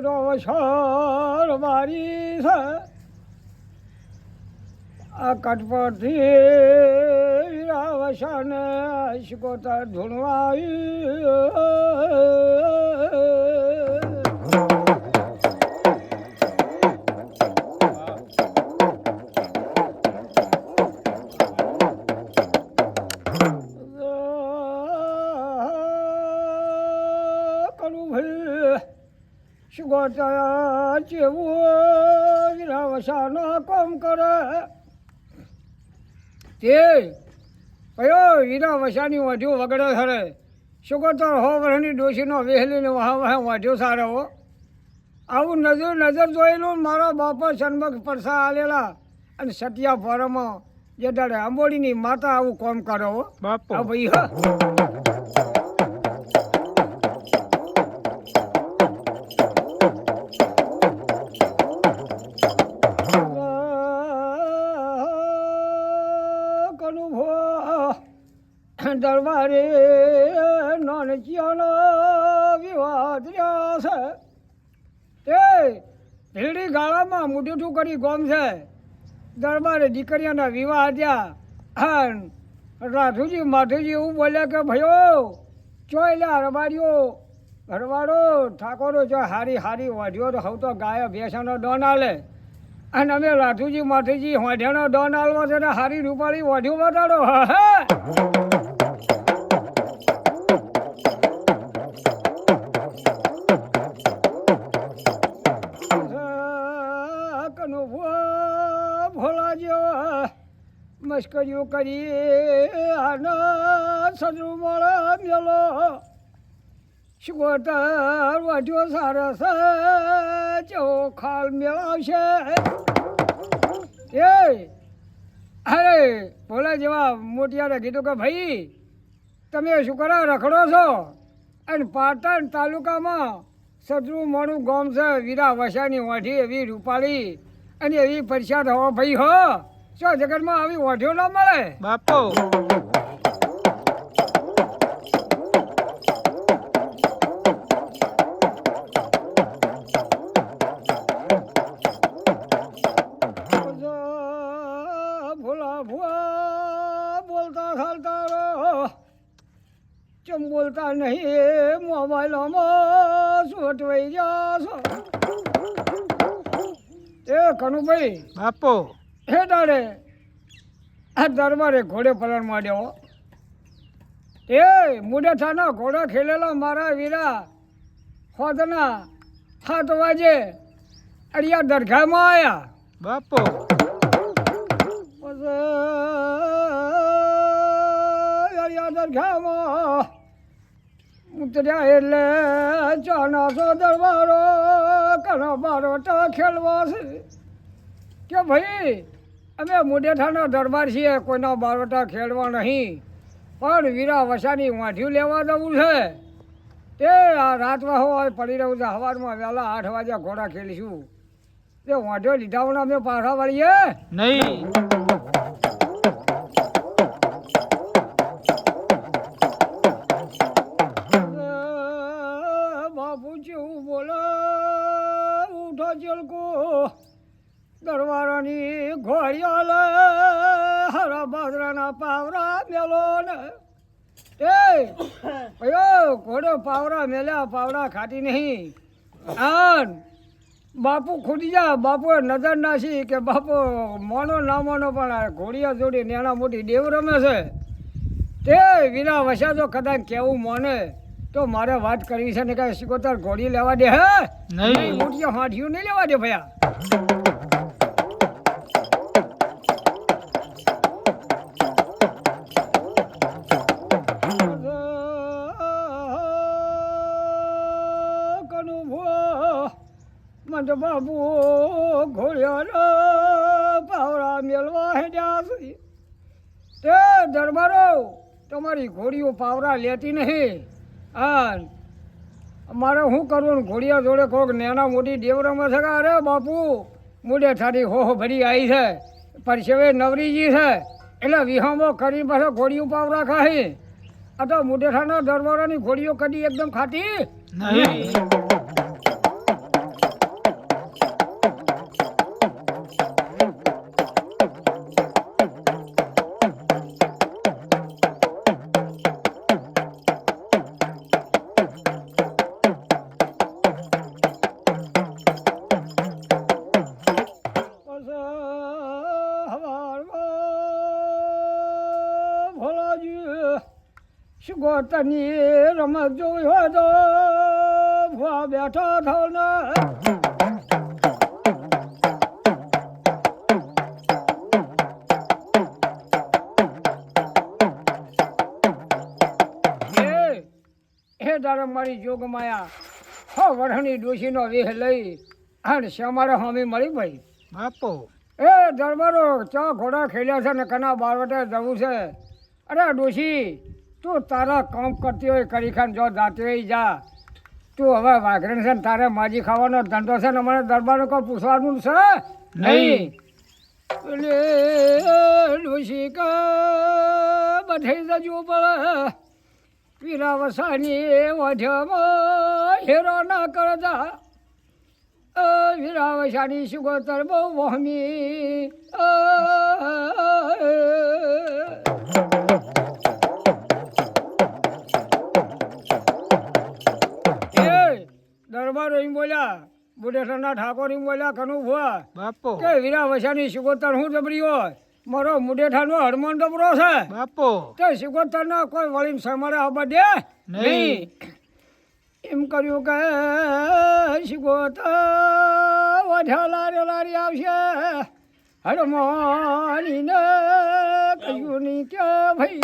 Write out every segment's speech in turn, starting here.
રોવસર મારી છે. આ કટપટથી રાવસાને શિકોતર ધૂણવાઈ. જેવું કોમ કરે. તે કયો હીરા વસાની વાઢ્યો વગડે ખરે. સુગતર હો વર્ષની ડોશીનો વહેલીને વહા વહા વાઢ્યો સારો આવું નજર નજર જોયેલું મારા બાપા સન્મુખ પરસા આલેલા અને સટિયા ફોરમાં. જે દાડે આંબોડીની માતા આવું કોમ કરો બાપા. ભાઈ ગાળામાં મુઠ્ઠું કરી ગોમ છે. દરબારે દીકરીઓના વિવાહ થયા રાધુજી, માધુજી, એવું બોલ્યા કે ભાઈઓ ચોયલા રબારીઓ ઘરવાળો ઠાકોરો જો હારી હારી વાઢ્યો તો હવ તો ગાય ભેંસાનો ડોન આલે. અને અમે રાધુજી, માધુજી વાઢ્યાનો ડોન આલવો છે ને, હારી રૂપાળી વાઢ્યું બતાડો હા. મસ્કરીઓ કરી, આના સદરુ મળે મેલો. શિકોતર વાઢ્યો સારસ ચો ખાલ મેળવશે. એ, અરે બોલા જેવા મોટિયારે કીધું કે, ભાઈ, તમે શું કરો રખડો છો અને પાટણ તાલુકામાં સદરું મોણું ગામ છે, વીરા વસાની વાઢી એવી રૂપાળી અને એવી પરસાદ હો, ભાઈ હો. શું જગતમાં આવી ઓઢ્યો ન મળે. બાપો. બોલતા ચાલતા રહો. ચમ બોલતા નહીં મોબાઈલમાં સોટવાઈ છો? એ કનુભાઈ બાપુ. હે દાડે આ દરબારે ઘોડે પલણ માંડ્યો એ મુડેઠાના ઘોડા ખેલેલા મારા વીરા ખોદના સાત વાજે અડિયા દરગાહમાં આવ્યા બાપુ. અડિયા દરગાહમાં ઉતર્યા એટલે ચાનાસો દરબારો કનો બારોટો ખેલવા છે. કે ભાઈ અમે મુડેઠાનો દરબાર છીએ, કોઈના બારોટા ખેડવા નહીં. પણ વીરા વસાની વાંઠ્યું લેવા જવું છે. તે આ રાતમાં હોય પડી રહ્યું છે, સવારમાં વહેલા આઠ વાગ્યા ઘોડા ખેલીશું. તે વાંઢો લીધા અમે પાછા વળીએ? નહીં. ભયો પાવડા મેલ્યા પાવડા ખાતી નહીં. આન બાપુ ખૂટી જા બાપુએ નજર નાસી કે બાપુ મોનો ના મોનો પણ ઘોડિયા જોડી નેણા મોટી દેવ રમે છે. તે વિના વસા જો કદાચ કેવું મોને તો મારે વાત કરવી છે ને કે સિકોતર ઘોડી લેવા દે હે? નહીં. મોટી હાંઠિયું નહીં લેવા દે ભયા. બાબુ ઘોડિયા પાવડા મેળવા હેડ્યા છે. તે દરબારો તમારી ઘોડીઓ પાવરા લેતી નહીં. હા મારે શું કરવું ઘોડિયા જોડે કોઈક નેના મોટી દેવરામાં છે કે અરે બાપુ મોઢે ઠારી હો હો ભરી આવી છે. પરસેવે નવરીજી છે. એટલે વિહામો કરી પાસે ઘોડીઓ પાવરા ખાઈ આ તો મોઢેઠાના દરબારોની ઘોડીઓ કદી એકદમ ખાતી નહીં. દિવસ હવારમાં ભોલાજી શિગોટની રમત જોઈ હોય તો ભૂવા બેઠા થવાના. તારે મારી જોગમાયા, હો વઢણી ડોશીનો વેહ લઈ અને શ્યામારા હોમી મળી ભાઈ. બાપુ. એ દરબારો ચા ઘોડા ખેલ્યા છે ને કના બારવટે જવું છે. અરે ડોશી તું તારા કામ કરતી હોય કરી ખાન જો હોય જા. તું હવે વાઘરણ છે ને તારે માજી ખાવાનો ધંધો છે ને મને દરબારો કોઈ પૂછવાનું છે? નહીં. એટલે ડોશી કા બધી જજો પડે પીરા વસાની વઢમાં હેરો ના કરતા. અ વિરાવશાની સુગોતર બહુ વહમી દરબારો એમ બોલ્યા બુડેશ્વરના ઠાકોર એમ બોલ્યા કનુ ભુવા બાપો. કે વિરાવશાની સુગોતર હું જબરી હોય? મારો મુડેઠાનો હડમન ડબરો છે. બાપુ. તે સિકોતરના કોઈ વળીને સમારે આવવા દે? નહીં. એમ કર્યું કે સિકોતર વધ્યા લારે લારી આવશે હરમાનીને કહ્યું નહીં કે ભાઈ.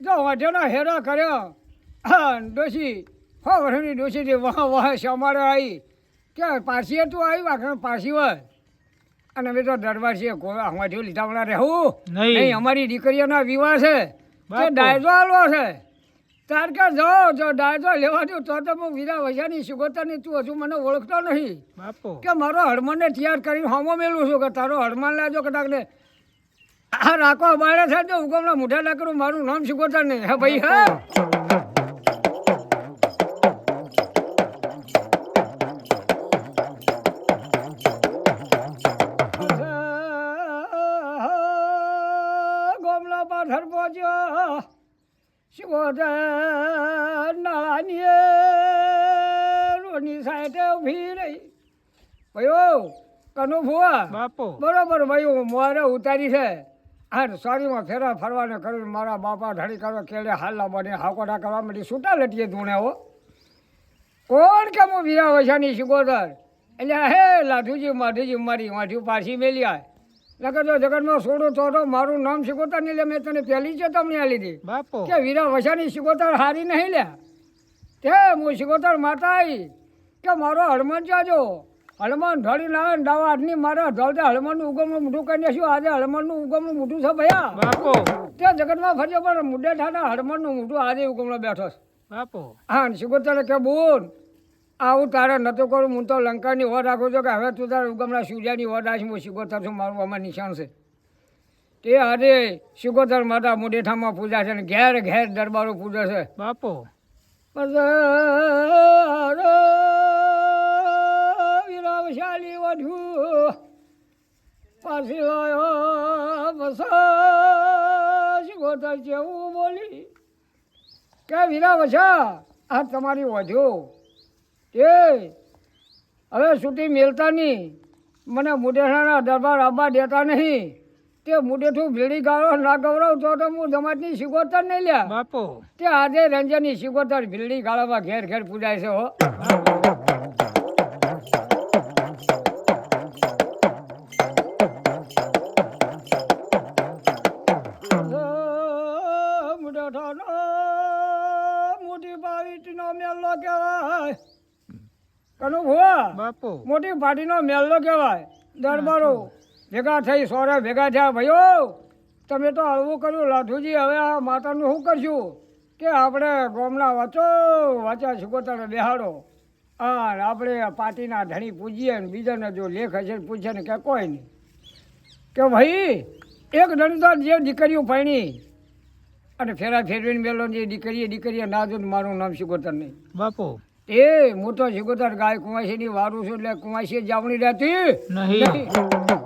જો વાઢ્યોના હેરા કર્યા. ડોશી હો વર્ષની ડોશી વાહ વાહ સમારે આવી કે પારસી તું આવી વાઘણ પારસી હોય. અને અમે તો દરબાર છીએ વાઢ્યો લીધા વણા રહેવું. નહીં. અમારી દીકરીઓના વિવાહ છે. તે. ડાયજો આલવો છે. તાર કે જાઓ જો ડાયજો લેવા દઉં તો તો હું વીરા વૈયાની સુગોતાની તું હજુ મને ઓળખતો નહીં. બાપુ. કે મારો હડમનને તૈયાર કરીને હોમો મેલું છું કે તારો હડમાન લાજો કદાચ ને. આ રાખો બાળે છે તો હુકમના મોઢા લાકડું મારું નામ શીખવતા નહીં. હે ભાઈ હે. ભાઈઓ કનુ ભુવા? બાપો. બરોબર ભાઈઓ મારે ઉતારી છે. હા સોરીમાં ફેરા ફરવાને કર્યું મારા બાપા ધડી કરો કેળે હાલા બને હાકોડા કરવા માંડી છૂટા લટીએ ધૂણે હો. કોણ કે હું વીરા વૈશાની શિકોદર એટલે હે લાઠુજી માઠુજી મારી માઠું પાછી મેલી આય લગર તો જગતમાં સોડું તો મારું નામ શિકોતર નહીં લે મેં તને પહેલી ચેતવણી આ લીધી. બાપો. કે વીરા વસાની શિકોતર હારી નહીં લે? તે હું શિકોતર માતા આવી કે મારો હનુમાન જાજો. હનુમાન ઢળી ના દાવા આજની મારા ઢળતે હનુમાનનું ઉગમનું મોઢું કરી નાખ્યું. આજે હનુમાનનું ઉગમનું મોઢું છે ભયા. બાપુ. તે જગતમાં ફરજો પણ મુદ્દે ઠાના હનુમાનનું મોઢું આજે ઉગમનો બેઠો છે. બાપુ. હા ને કે બોલ આવું તારે નતો કરું હું તો લંકાની ઓર રાખું છું કે હવે તું તારે ઉગમના સૂર્યની ઓર આવીશ હું શિકોતર છું મારું આમાં નિશાન છે. તે આજે શિકોતર માતા મુડેઠામાં પૂજા છે ને ઘેર ઘેર દરબારો પૂજે છે. બાપો. બાપુ વિરામશાલી વધ્યું પાછી લાયો બસા શિકોતર જેવું બોલી. કે વિરાવશા આ તમારી વધુ. એ હવે છૂટી મેલતા નહીં. મને મુડેઠાના દરબાર આવવા દેતા નહીં. તે મુડેઠું ભેડી ગાળો ના ગૌરવ તો તો હું જમાતની શિકોતર નહીં લ્યા. બાપુ. તે આજે રંજનની શિકોતર ભીલડી ગાળામાં ઘેર ઘેર પૂજાય છે હો. મોટી મેલ્લો કહેવાય. કનુ ભુવા બાપુ. મોટી પાર્ટીનો મેલ્લો કહેવાય. દરબારો ભેગા થઈ સોરે ભેગા થયા ભાઈઓ તમે તો હળવું કર્યું લાઠુજી હવે આ માતાનું શું કરશું? કે આપણે ગોમના વાંચો વાંચા શિકોતરને બેહાડો. હા આપણે પાર્ટીના ધણી પૂજીએ ને બીજાને જો લેખ હશે પૂછે ને કે કોઈ નહીં. કે ભાઈ એક ધણી તો જે દીકરીઓ પરણી અને ફેરા ફેરવીને મેલો જે દીકરીએ દીકરીએ ના જો ને મારું નામ શિગોતર નહીં. બાપુ. એ મોટો શિગોતર ગાય ગાય કુંવાસીની વારું છું એટલે કુંવાસી જાવણી રહેતી નહીં.